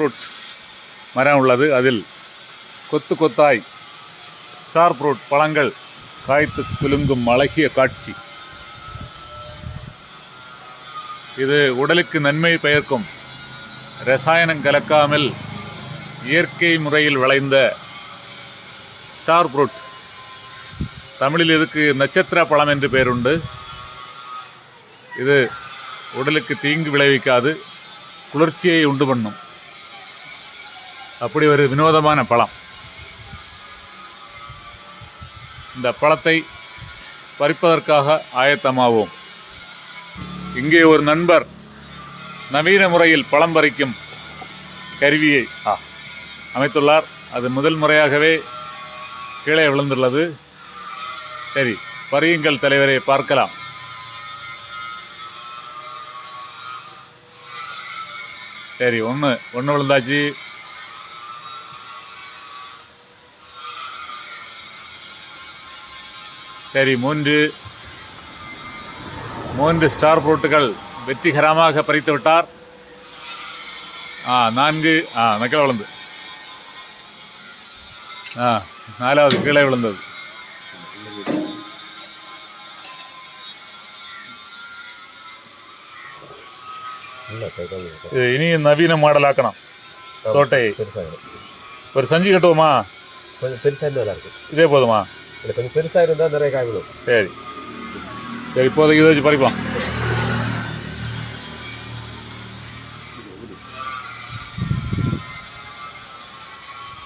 Fruit மரம் உள்ளது. அதில் கொத்து கொத்தாய் ஸ்டார் ஃப்ரூட் பழங்கள் காய்த்து குலுங்கும் அழகிய காட்சி. இது உடலுக்கு நன்மை பயக்கும் ரசாயனம் கலக்காமல் இயற்கை முறையில் விளைந்த ஸ்டார் ஃப்ரூட் தமிழில் இதுக்கு நட்சத்திர பழம் என்று பெயருண்டு இது உடலுக்கு தீங்கு விளைவிக்காது குளிர்ச்சியை உண்டு பண்ணும். அப்படி ஒரு வினோதமான பழம். இந்த பழத்தை பறிப்பதற்காக ஆயத்தமாவோம். இங்கே ஒரு நண்பர் நவீன முறையில் பழம் பறிக்கும் கருவியை அமைத்துள்ளார். அது முதல் முறையாகவே கீழே விழுந்துள்ளது. சரி பறியுங்கள் தலைவரை பார்க்கலாம். சரி ஒன்று ஒன்று விழுந்தாச்சு. சரி மூன்று. மூன்று ஸ்டார் போட்டுகள் வெற்றிகரமாக பறித்து விட்டார். ஆ நான்கு. ஆ நக்கல விழுந்து. ஆ நாலாவது கீழே விழுந்தது. இது இனி நவீன மாடல் ஆக்கணும் பெருசாக ஒரு சஞ்சி கட்டுவோமா? கொஞ்சம் பெருசாக இதே போதுமா? இல்லை கொஞ்சம் பெருசாக இருந்தால் நிறைய காய் விடும் சரி. சரி இப்போதைக்கு இதை வச்சு பறிப்போம்.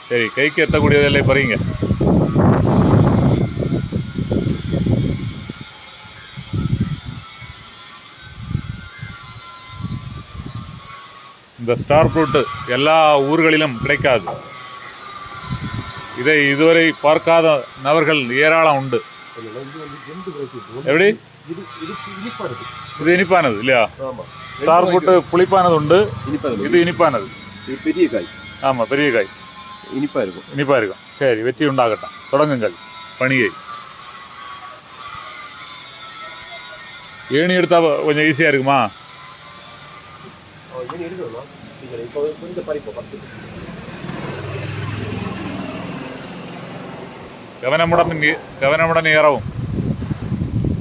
சரி கைக்கு எத்தக்கூடியதில்லை பறிங்க. இந்த ஸ்டார் ஃப்ரூட்டு எல்லா ஊர்களிலும் கிடைக்காது. இதை இதுவரை பார்க்காத நபர்கள் ஏராளம் உண்டு. எப்படி? இது இனிப்பானது இல்லையா? சார் போட்டு புளிப்பானது உண்டு. இது இனிப்பானது. இது பெரிய காய். ஆமாம் பெரிய காய் இனிப்பாக இருக்கும். இனிப்பாக இருக்கும் சரி வெற்றி உண்டாகட்டும். தொடங்குங்கள். பணியை. ஏணி எடுத்தா கொஞ்சம் ஈஸியாக இருக்குமா? இனி எடுக்கணும் கவனமுடன் கவனமுடன் ஏறவும்.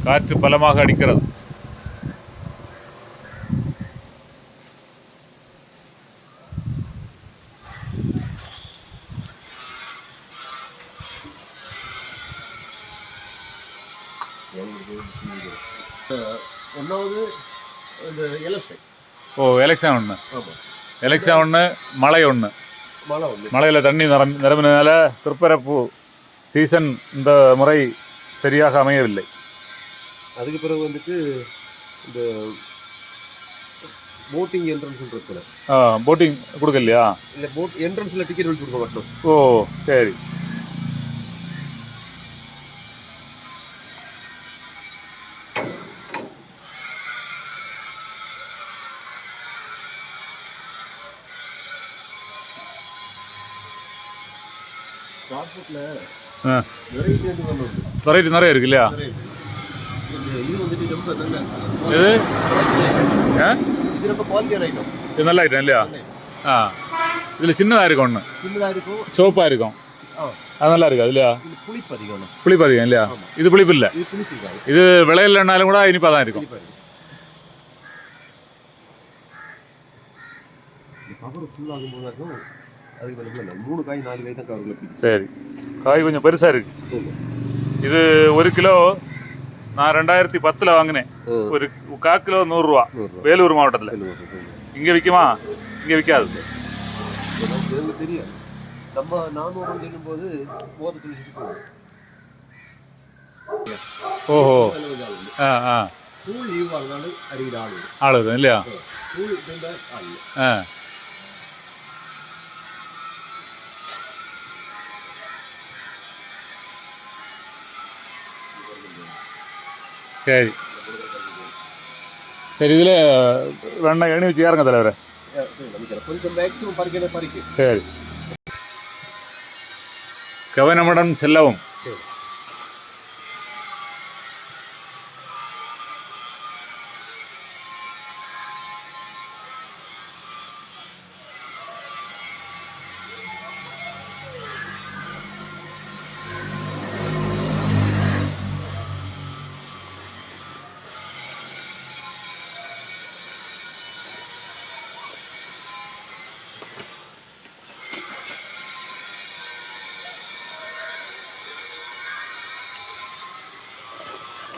காற்று பலமாக அடிக்கிறது. ஒன்றாவது இந்த எலக்ட்ரிக் ஓ எலெக்ஷன் ஒன்று எலெக்ஷன் ஒன்று மழை ஒன்று மழை வந்து மழையில் தண்ணி நிரம் நிரம்பினதால திருப்பரப்பு சீசன் இந்த முறை சரியாக அமையவில்லை. அதுக்கு பிறகு வந்துட்டு இந்த போட்டிங் என்ட்ரன்ஸ் பிரச்சனை போட்டிங் கொடுக்கலையா? இல்லை போட் என்ட்ரன்ஸில் டிக்கெட் வச்சு கொடுக்க மாட்டோம் ஓ சரி. ஸ்டார்ட்புட்டில் வெரைட்டி நிறைய இருக்கு இல்லையா? இது இது நல்ல ஐட்டம் இல்லையா? ஆ. இதில் சின்னதாக இருக்கும் ஒன்று சோப்பாக இருக்கும். அது நல்லா இருக்கு இல்லையா? புளிப்பு அதிகம் இல்லையா? இது புளிப்பு இல்லை. இது இருக்காது விளையிலனாலும் கூட இனிப்பாக தான் இருக்கும். அதுக்கு மூணு காய் நாலு காய் தான் கவரில் சரி. காய் கொஞ்சம் பெருசாக இருக்கு. இது ஒரு கிலோ நான் ரெண்டாயிரத்தி பத்தில் வாங்கினேன். ஒரு கா கிலோ நூறுரூவா வேலூர் மாவட்டத்தில். இங்கே விற்குமா இங்கே விற்காது தெரியாது. நம்ம நானூறு சொல்லும்போது ஓஹோ. ஆ ஆ. ஸ்கூல் லீவ் வாங்கினாலும் அடிக்கிற ஆள் வரும். ஆள் வரும் இல்லையா. ஆ. சரி சரி இதில் வேணா எண்ணி வச்சு ஏறுங்க தலைவரை அஹ் சரி, நினைக்கிறேன்.